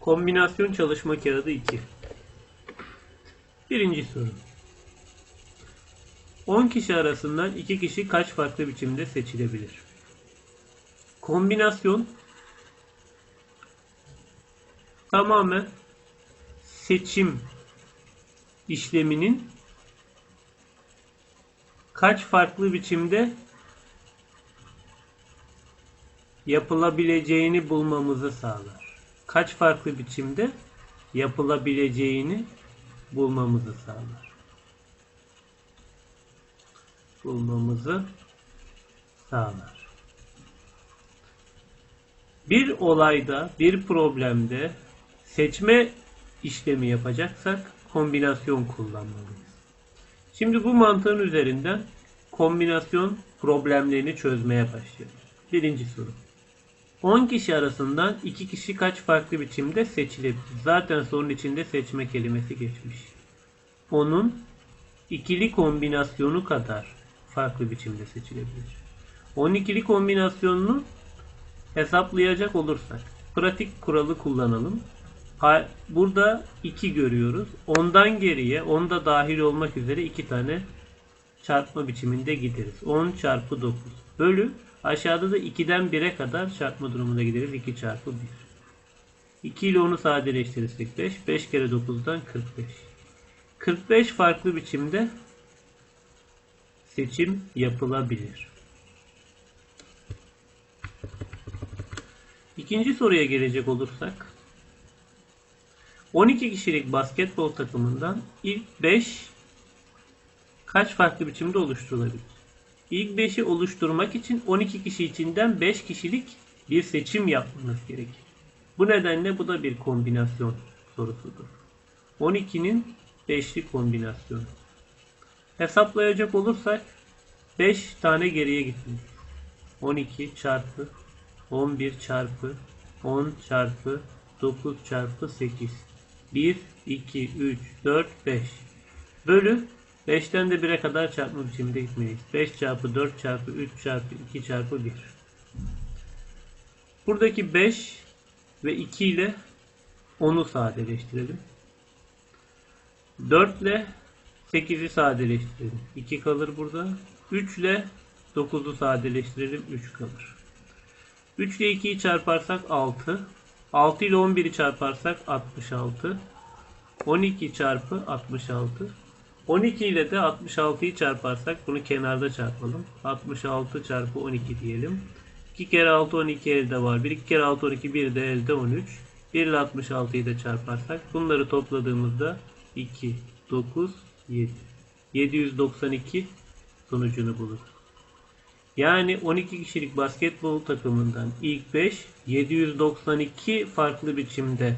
Kombinasyon çalışma kağıdı 2. Birinci soru. 10 kişi arasından 2 kişi kaç farklı biçimde seçilebilir? Kombinasyon tamamen seçim işleminin kaç farklı biçimde yapılabileceğini bulmamızı sağlar. Kaç farklı biçimde yapılabileceğini bulmamızı sağlar. Bulmamızı sağlar. Bir olayda, bir problemde seçme işlemi yapacaksak kombinasyon kullanmalıyız. Şimdi bu mantığın üzerinden kombinasyon problemlerini çözmeye başlıyoruz. Birinci soru. 10 kişi arasından 2 kişi kaç farklı biçimde seçilebilir? Zaten sorunun içinde seçme kelimesi geçmiş. Onun ikili kombinasyonu kadar farklı biçimde seçilebilir. 12'li kombinasyonunu hesaplayacak olursak pratik kuralı kullanalım. Burada 2 görüyoruz. Ondan geriye, onda dahil olmak üzere 2 tane çarpma biçiminde gideriz. 10 çarpı 9 bölü aşağıda da 2'den 1'e kadar çarpma durumunda gideriz. 2 çarpı 1. 2 ile 10'u sadeleştirirsek 5. 5 kere 9'dan 45. 45 farklı biçimde seçim yapılabilir. İkinci soruya gelecek olursak 12 kişilik basketbol takımından ilk 5 kaç farklı biçimde oluşturulabilir? İlk 5'i oluşturmak için 12 kişi içinden 5 kişilik bir seçim yapmanız gerekir. Bu nedenle bu da bir kombinasyon sorusudur. 12'nin 5'li kombinasyonu. Hesaplayacak olursak 5 tane geriye gitmeliyiz. 12 çarpı 11 çarpı 10 çarpı 9 çarpı 8 1, 2, 3, 4, 5 bölü 5'ten de 1'e kadar çarpma biçiminde gitmeliyiz. 5 çarpı 4 çarpı 3 çarpı 2 çarpı 1 Buradaki 5 ve 2 ile 10'u sadeleştirelim. 4 ile 8'i sadeleştirelim. 2 kalır burada. 3 ile 9'u sadeleştirelim. 3 kalır. 3 ile 2'yi çarparsak 6. 6 ile 11'i çarparsak 66. 12 çarpı 66. 12 ile de 66'yı çarparsak bunu kenarda çarpalım. 66 çarpı 12 diyelim. 2 kere 6 12 elde var. 1 2 kere 6 12 1 de elde 13. 1 ile 66'yı da çarparsak bunları topladığımızda 2 9 7. 792 sonucunu bulur. Yani 12 kişilik basketbol takımından ilk 5 792 farklı biçimde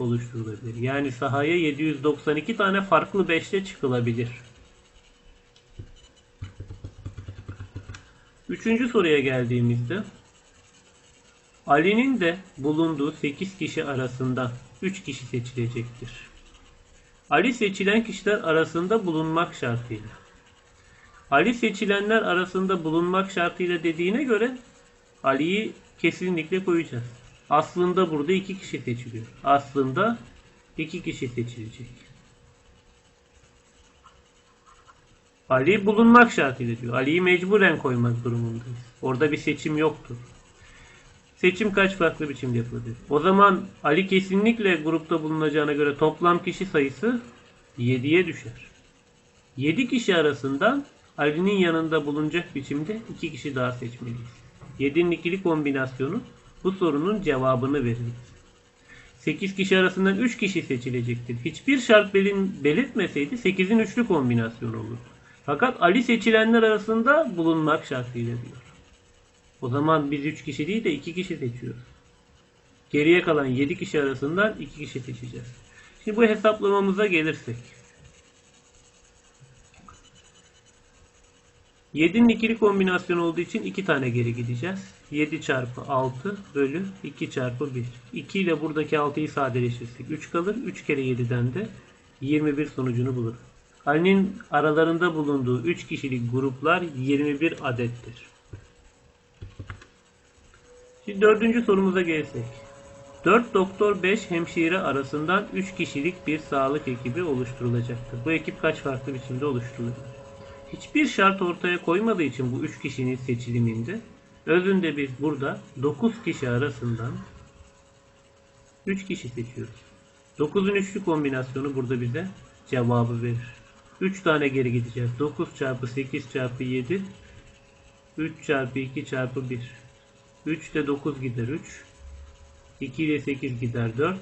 oluşturulabilir. Yani sahaya 792 tane farklı 5'te çıkılabilir. Üçüncü soruya geldiğimizde Ali'nin de bulunduğu 8 kişi arasında 3 kişi seçilecektir. Ali seçilen kişiler arasında bulunmak şartıyla Ali seçilenler arasında bulunmak şartıyla dediğine göre Ali'yi kesinlikle koyacağız. Aslında burada iki kişi seçiliyor. Aslında iki kişi seçilecek. Ali bulunmak şartıyla diyor. Ali'yi mecburen koymak durumundayız. Orada bir seçim yoktur. Seçim kaç farklı biçimde yapılabilir? O zaman Ali kesinlikle grupta bulunacağına göre toplam kişi sayısı 7'ye düşer. 7 kişi arasından Ali'nin yanında bulunacak biçimde 2 kişi daha seçmeliyiz. 7'nin ikili kombinasyonu bu sorunun cevabını verir. 8 kişi arasından 3 kişi seçilecektir. Hiçbir şart belin, belirtmeseydi 8'in üçlü kombinasyonu olur. Fakat Ali seçilenler arasında bulunmak şartıyla diyor. O zaman biz 3 kişi değil de 2 kişi seçiyoruz. Geriye kalan 7 kişi arasından 2 kişi seçeceğiz. Şimdi bu hesaplamamıza gelirsek. 7'nin ikili kombinasyonu olduğu için 2 tane geri gideceğiz. 7 çarpı 6 bölü 2 çarpı 1. 2 ile buradaki 6'yı sadeleştirirsek 3 kalır. 3 kere 7'den de 21 sonucunu bulur. Ali'nin aralarında bulunduğu 3 kişilik gruplar 21 adettir. Şimdi dördüncü sorumuza gelsek. 4 doktor 5 hemşire arasından 3 kişilik bir sağlık ekibi oluşturulacaktır. Bu ekip kaç farklı biçimde oluşturulacak? Hiçbir şart ortaya koymadığı için bu 3 kişinin seçiliminde özünde biz burada 9 kişi arasından 3 kişi seçiyoruz. 9'un üçlü kombinasyonu burada bize cevabı verir. 3 tane geri gideceğiz. 9 çarpı 8 çarpı 7 3 çarpı 2 çarpı 1 3 de 9 gider 3 2 ile 8 gider 4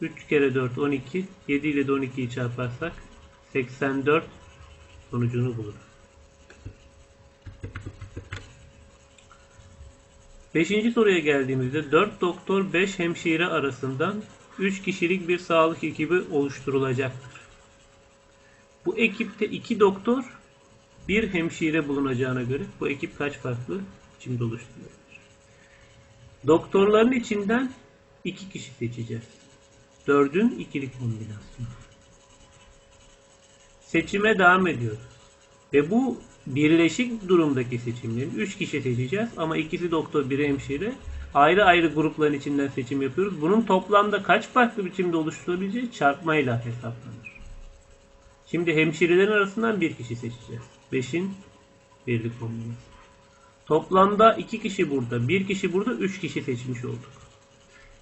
3 kere 4 12 7 ile de 12'yi çarparsak 84 sonucunu bulur. Beşinci soruya geldiğimizde 4 doktor 5 hemşire arasından 3 kişilik bir sağlık ekibi oluşturulacaktır. Bu ekipte 2 doktor, 1 hemşire bulunacağına göre bu ekip kaç farklı biçimde oluşturulabilir? Doktorların içinden 2 kişi seçeceğiz. 4'ün ikili kombinasyonu. Seçime devam ediyoruz. Ve bu birleşik durumdaki seçimleri 3 kişi seçeceğiz ama ikisi doktor, biri hemşire. Ayrı ayrı grupların içinden seçim yapıyoruz. Bunun toplamda kaç farklı biçimde oluşturabileceği çarpmayla hesaplanır. Şimdi hemşirelerin arasından bir kişi seçeceğiz. 5'in birlik kombinasyonu. Toplamda 2 kişi burada, 1 kişi burada, 3 kişi seçmiş olduk.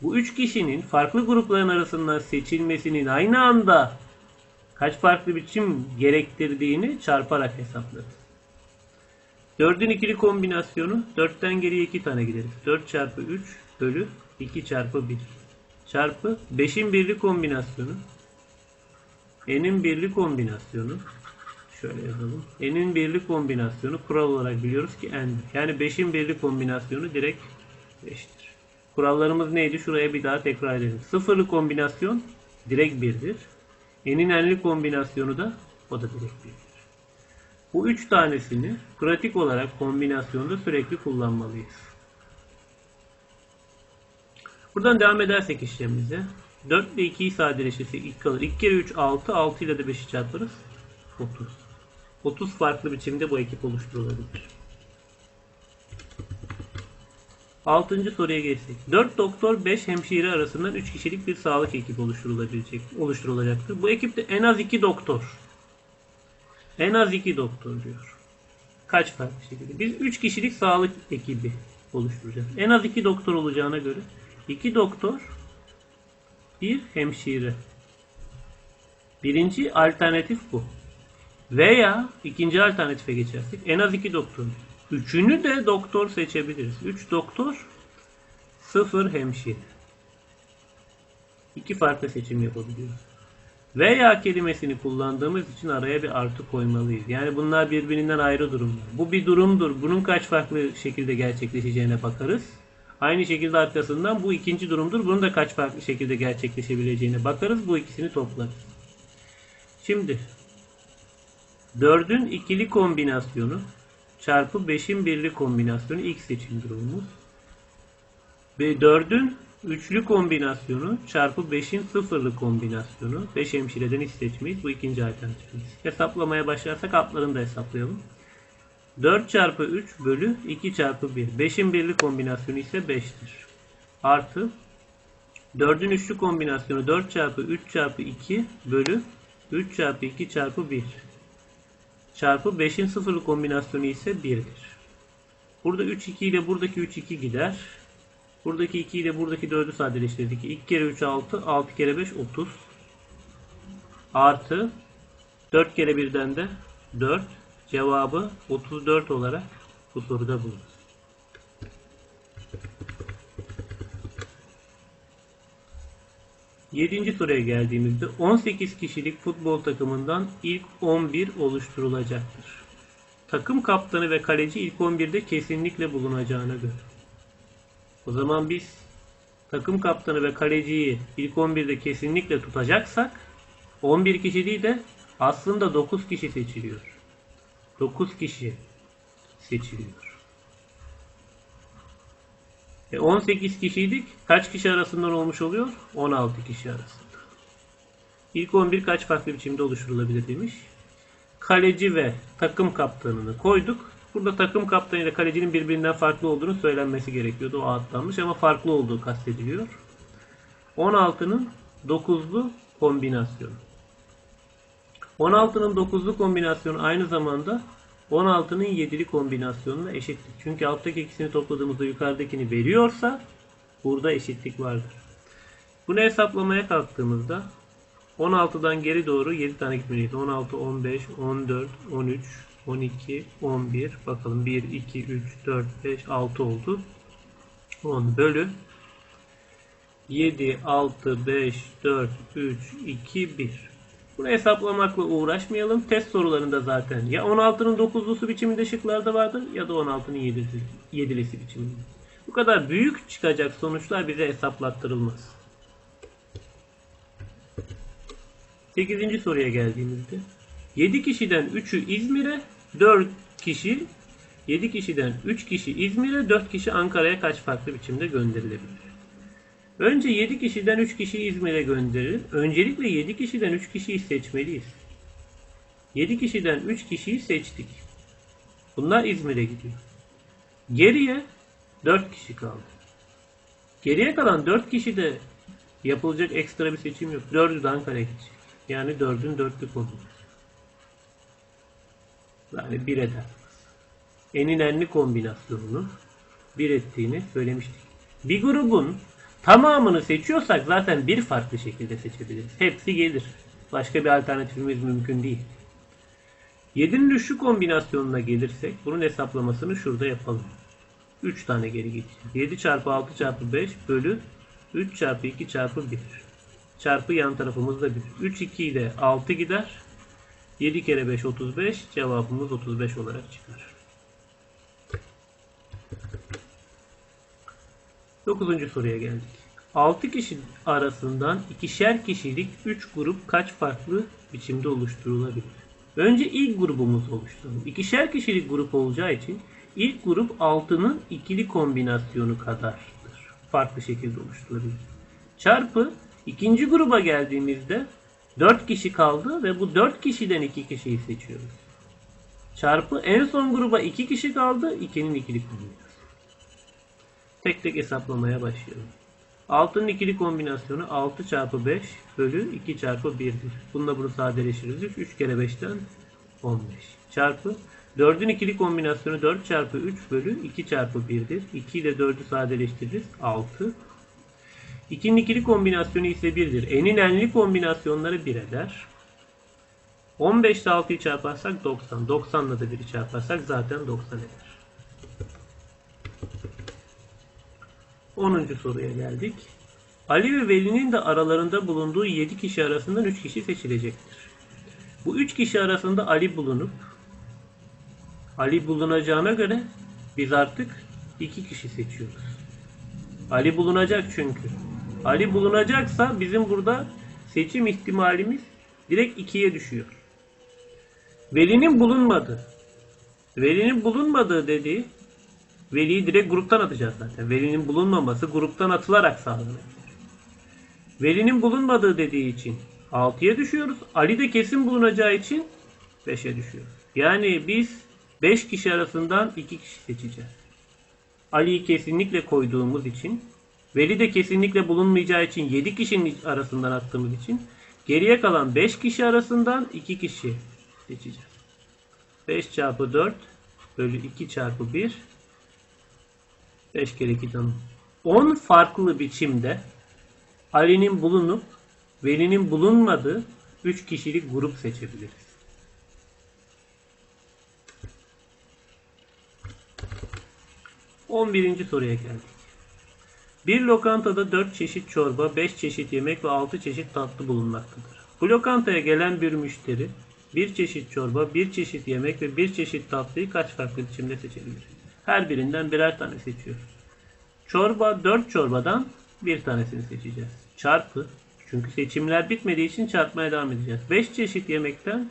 Bu 3 kişinin farklı grupların arasından seçilmesinin aynı anda kaç farklı biçim gerektirdiğini çarparak hesaplarız. 4'ün ikili kombinasyonu 4'ten geriye 2 tane gideriz. 4 çarpı 3 bölü 2 çarpı 1 çarpı 5'in birli kombinasyonu n'in birli kombinasyonu şöyle yazalım. n'in birli kombinasyonu kural olarak biliyoruz ki n'dir. Yani 5'in birli kombinasyonu direkt 5'tir. Kurallarımız neydi? Şuraya bir daha tekrar edelim. Sıfırlı kombinasyon direkt 1'dir. N'in n'li kombinasyonu da o da direkt 1'dir. Bu üç tanesini pratik olarak kombinasyonda sürekli kullanmalıyız. Buradan devam edersek işlemimize 4 ile 2'yi sadeleşirsek ilk kalır. 2 kere 3 6, 6 ile de 5'i çarparız. 30. 30 farklı biçimde bu ekip oluşturulabilir. Altıncı soruya geçtik. 4 doktor 5 hemşire arasından 3 kişilik bir sağlık ekibi oluşturulabilecek, oluşturulacaktır. Bu ekipte en az 2 doktor. En az 2 doktor diyor. Kaç farklı şekilde? Biz 3 kişilik sağlık ekibi oluşturacağız. En az 2 doktor olacağına göre 2 doktor bir hemşire. Birinci alternatif bu. Veya ikinci alternatife geçersek en az 2 doktor. Üçünü de doktor seçebiliriz. 3 doktor, 0 hemşire. İki farklı seçim yapabiliyoruz. Veya kelimesini kullandığımız için araya bir artı koymalıyız. Yani bunlar birbirinden ayrı durumlar. Bu bir durumdur. Bunun kaç farklı şekilde gerçekleşeceğine bakarız. Aynı şekilde arkasından bu ikinci durumdur. Bunun da kaç farklı şekilde gerçekleşebileceğine bakarız. Bu ikisini toplarız. Şimdi 4'ün ikili kombinasyonu çarpı 5'in birli kombinasyonu ilk seçim durumumuz. Ve 4'ün üçlü kombinasyonu çarpı 5'in sıfırlı kombinasyonu. 5 hemşireden hiç seçmeyiz. Bu ikinci alternatifimiz. Hesaplamaya başlarsak altlarını da hesaplayalım. 4 çarpı 3 bölü 2 çarpı 1. 5'in birli kombinasyonu ise 5'tir. Artı 4'ün üçlü kombinasyonu 4 çarpı 3 çarpı 2 bölü 3 çarpı 2 çarpı 1 çarpı 5'in sıfırlı kombinasyonu ise 1'dir. Burada 3 2 ile buradaki 3 2 gider. Buradaki 2 ile buradaki 4'ü sadeleştirdik. 2 kere 3 6, 6 kere 5 30. Artı 4 kere 1'den de 4. Cevabı 34 olarak bu soruda bulunur. Yedinci soruya geldiğimizde 18 kişilik futbol takımından ilk 11 oluşturulacaktır. Takım kaptanı ve kaleci ilk 11'de kesinlikle bulunacağına göre. O zaman biz takım kaptanı ve kaleciyi ilk 11'de kesinlikle tutacaksak 11 kişi değil de aslında 9 kişi seçiliyor. 9 kişi seçiliyor. E 18 kişiydik. Kaç kişi arasından olmuş oluyor? 16 kişi arasında. İlk 11 kaç farklı biçimde oluşturulabilir demiş. Kaleci ve takım kaptanını koyduk. Burada takım kaptanı ile kalecinin birbirinden farklı olduğunu söylenmesi gerekiyordu. O atlanmış ama farklı olduğu kastediliyor. 16'nın 9'lu kombinasyonu. 16'nın 9'lu kombinasyonu aynı zamanda 16'nın 7'li kombinasyonuna eşittir. Çünkü alttaki ikisini topladığımızda yukarıdakini veriyorsa burada eşitlik vardır. Bunu hesaplamaya kalktığımızda 16'dan geri doğru 7 tane gitmeliyiz. 16, 15, 14, 13, 12, 11. Bakalım 1, 2, 3, 4, 5, 6 oldu. 10 bölü 7, 6, 5, 4, 3, 2, 1. Bunu hesaplamakla uğraşmayalım. Test sorularında zaten ya 16'nın 9'lusu biçiminde şıklarda vardır ya da 16'nın 7'lisi, 7'lisi biçiminde. Bu kadar büyük çıkacak sonuçlar bize hesaplattırılmaz. 8. soruya geldiğimizde 7 kişiden 3'ü İzmir'e 4 kişi 7 kişiden 3 kişi İzmir'e 4 kişi Ankara'ya kaç farklı biçimde gönderilebilir? Önce 7 kişiden 3 kişi İzmir'e gönderilir. Öncelikle 7 kişiden 3 kişiyi seçmeliyiz. 7 kişiden 3 kişiyi seçtik. Bunlar İzmir'e gidiyor. Geriye 4 kişi kaldı. Geriye kalan 4 kişi de yapılacak ekstra bir seçim yok. 4'ü de Ankara'ya gidecek. Yani 4'ün 4'lük olur. Yani 1 eder. Enin enli kombinasyonunu 1 ettiğini söylemiştik. Bir grubun tamamını seçiyorsak zaten bir farklı şekilde seçebiliriz. Hepsi gelir. Başka bir alternatifimiz mümkün değil. 7'nin üçlü kombinasyonuna gelirsek bunun hesaplamasını şurada yapalım. 3 tane geri gideceğiz. 7 çarpı 6 çarpı 5 bölü 3 çarpı 2 çarpı 1. Çarpı yan tarafımızda 1. 3 2 ile 6 gider. 7 kere 5 35. Cevabımız 35 olarak çıkar. 9. soruya geldik. 6 kişi arasından ikişer kişilik 3 grup kaç farklı biçimde oluşturulabilir? Önce ilk grubumuzu oluşturalım. İkişer kişilik grup olacağı için ilk grup 6'nın ikili kombinasyonu kadardır. Farklı şekilde oluşturulabilir. Çarpı ikinci gruba geldiğimizde 4 kişi kaldı ve bu 4 kişiden 2 kişiyi seçiyoruz. Çarpı en son gruba 2 kişi kaldı. 2'nin ikili kombinasyonu. Tek tek hesaplamaya başlayalım. 6'nın ikili kombinasyonu 6 çarpı 5 bölü 2 çarpı 1'dir. Bununla bunu sadeleştiririz. 3, 3 kere 5'ten 15. Çarpı 4'ün ikili kombinasyonu 4 çarpı 3 bölü 2 çarpı 1'dir. 2 ile 4'ü sadeleştiririz. 6. 2'nin ikili kombinasyonu ise 1'dir. N'in enli kombinasyonları 1 eder. 15 ile 6'yı çarparsak 90. 90 ile de 1'i çarparsak zaten 90 eder. 10. soruya geldik. Ali ve Veli'nin de aralarında bulunduğu 7 kişi arasından 3 kişi seçilecektir. Bu 3 kişi arasında Ali bulunup Ali bulunacağına göre biz artık 2 kişi seçiyoruz. Ali bulunacak çünkü. Ali bulunacaksa bizim burada seçim ihtimalimiz direkt 2'ye düşüyor. Veli'nin bulunmadığı. Veli'nin bulunmadığı dediği Veli'yi direkt gruptan atacağız zaten. Veli'nin bulunmaması gruptan atılarak sağlanır. Veli'nin bulunmadığı dediği için 6'ya düşüyoruz. Ali de kesin bulunacağı için 5'e düşüyoruz. Yani biz 5 kişi arasından 2 kişi seçeceğiz. Ali'yi kesinlikle koyduğumuz için Veli de kesinlikle bulunmayacağı için 7 kişinin arasından attığımız için geriye kalan 5 kişi arasından 2 kişi seçeceğiz. 5 çarpı 4 bölü 2 çarpı 1 5 kere 2 tanım. 10 farklı biçimde Ali'nin bulunup Veli'nin bulunmadığı 3 kişilik grup seçebiliriz. On birinci soruya geldik. Bir lokantada 4 çeşit çorba, 5 çeşit yemek ve 6 çeşit tatlı bulunmaktadır. Bu lokantaya gelen bir müşteri bir çeşit çorba, bir çeşit yemek ve bir çeşit tatlıyı kaç farklı biçimde seçebilir? Her birinden birer tane seçiyoruz. Çorba 4 çorbadan bir tanesini seçeceğiz. Çarpı çünkü seçimler bitmediği için çarpmaya devam edeceğiz. 5 çeşit yemekten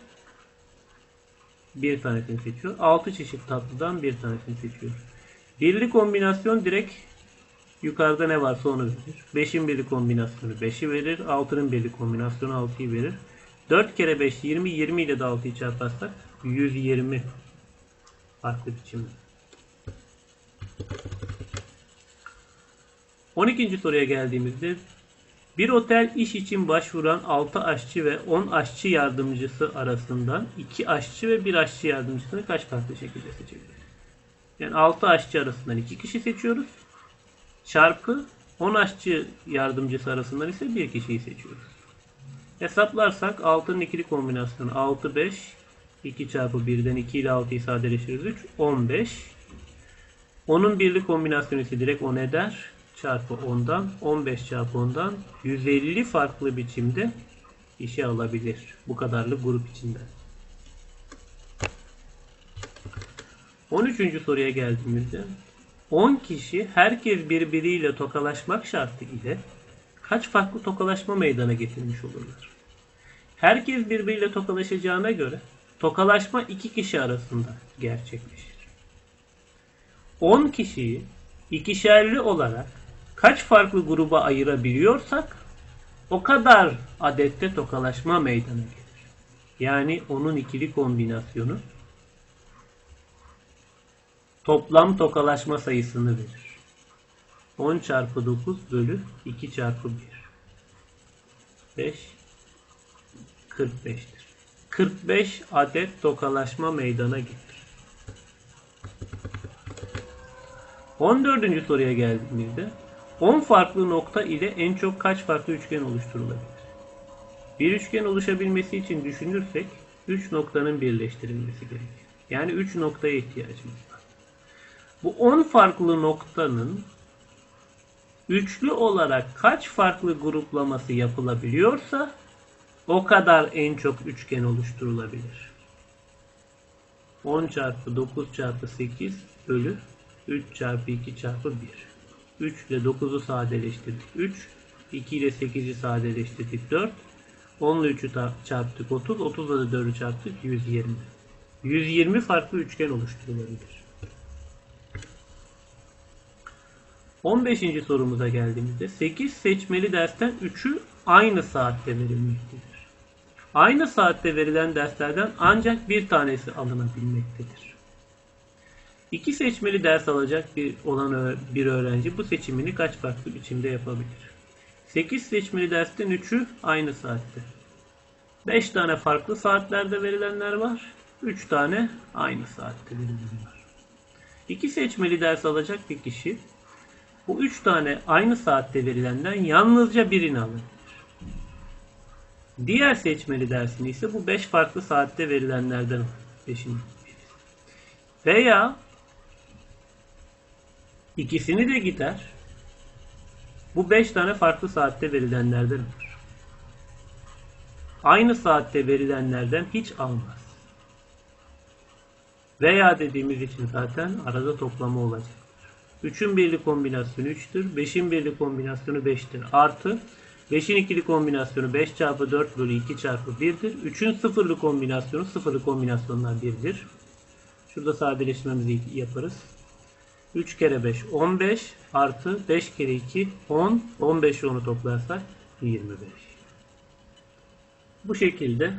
bir tanesini seçiyor. 6 çeşit tatlıdan bir tanesini seçiyor. Birli kombinasyon direkt yukarıda ne varsa onu verir. 5'in birli kombinasyonu 5'i verir. 6'nın birli kombinasyonu 6'yı verir. 4 kere 5 20. 20 ile de 6'yı çarparsak 120 farklı biçimde. 12. soruya geldiğimizde Bir otel iş için başvuran 6 aşçı ve 10 aşçı yardımcısı arasından 2 aşçı ve 1 aşçı yardımcısını kaç farklı şekilde seçebiliriz? Yani 6 aşçı arasından 2 kişi seçiyoruz. Çarpı 10 aşçı yardımcısı arasından ise 1 kişiyi seçiyoruz. Hesaplarsak 6'nın ikili kombinasyonu 6, 5. 2 çarpı 1'den 2 ile 6'yı sadeleştiririz. 3, 15. Onun birli kombinasyonu ise direkt 10 eder. Çarpı 10'dan 15 çarpı 10'dan 150 farklı biçimde işe alabilir. Bu kadarlı grup içinden. 13. soruya geldiğimizde 10 kişi herkes birbiriyle tokalaşmak şartı ile kaç farklı tokalaşma meydana getirmiş olurlar? Herkes birbiriyle tokalaşacağına göre tokalaşma iki kişi arasında gerçekleşir. 10 kişiyi ikişerli olarak kaç farklı gruba ayırabiliyorsak o kadar adette tokalaşma meydana gelir. Yani onun ikili kombinasyonu toplam tokalaşma sayısını verir. 10 çarpı 9 bölü 2 çarpı 1. 5 45'tir. 45 adet tokalaşma meydana getirir. 14. soruya geldiğimizde 10 farklı nokta ile en çok kaç farklı üçgen oluşturulabilir? Bir üçgen oluşabilmesi için düşünürsek 3 noktanın birleştirilmesi gerekir. Yani 3 noktaya ihtiyacımız var. Bu 10 farklı noktanın üçlü olarak kaç farklı gruplaması yapılabiliyorsa o kadar en çok üçgen oluşturulabilir. 10 çarpı 9 çarpı 8 bölü 3 çarpı 2 çarpı 1. 3 ile 9'u sadeleştirdik 3. 2 ile 8'i sadeleştirdik 4. 10 ile 3'ü çarptık 30. 30 ile 4'ü çarptık 120. 120 farklı üçgen oluşturulabilir. 15. sorumuza geldiğimizde 8 seçmeli dersten 3'ü aynı saatte verilmektedir. Aynı saatte verilen derslerden ancak bir tanesi alınabilmektedir. İki seçmeli ders alacak bir olan bir öğrenci bu seçimini kaç farklı biçimde yapabilir? 8 seçmeli dersten 3'ü aynı saatte. 5 tane farklı saatlerde verilenler var. 3 tane aynı saatte verilenler var. 2 seçmeli ders alacak bir kişi bu 3 tane aynı saatte verilenden yalnızca birini alır. Diğer seçmeli dersini ise bu 5 farklı saatte verilenlerden alır. 5'in Veya ikisini de gider. Bu 5 tane farklı saatte verilenlerden alır. Aynı saatte verilenlerden hiç almaz. Veya dediğimiz için zaten arada toplama olacak. 3'ün birli kombinasyonu 3'tür. 5'in birli kombinasyonu 5'tir. Artı 5'in ikili kombinasyonu 5 çarpı 4 bölü 2 çarpı 1'dir. 3'ün sıfırlı kombinasyonu sıfırlı kombinasyonlar 1'dir. Şurada sadeleştirmemizi yaparız. 3 kere 5 15 artı 5 kere 2 10 15'i onu toplarsak 25. Bu şekilde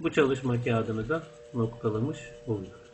bu çalışma kağıdını da noktalamış oluyoruz.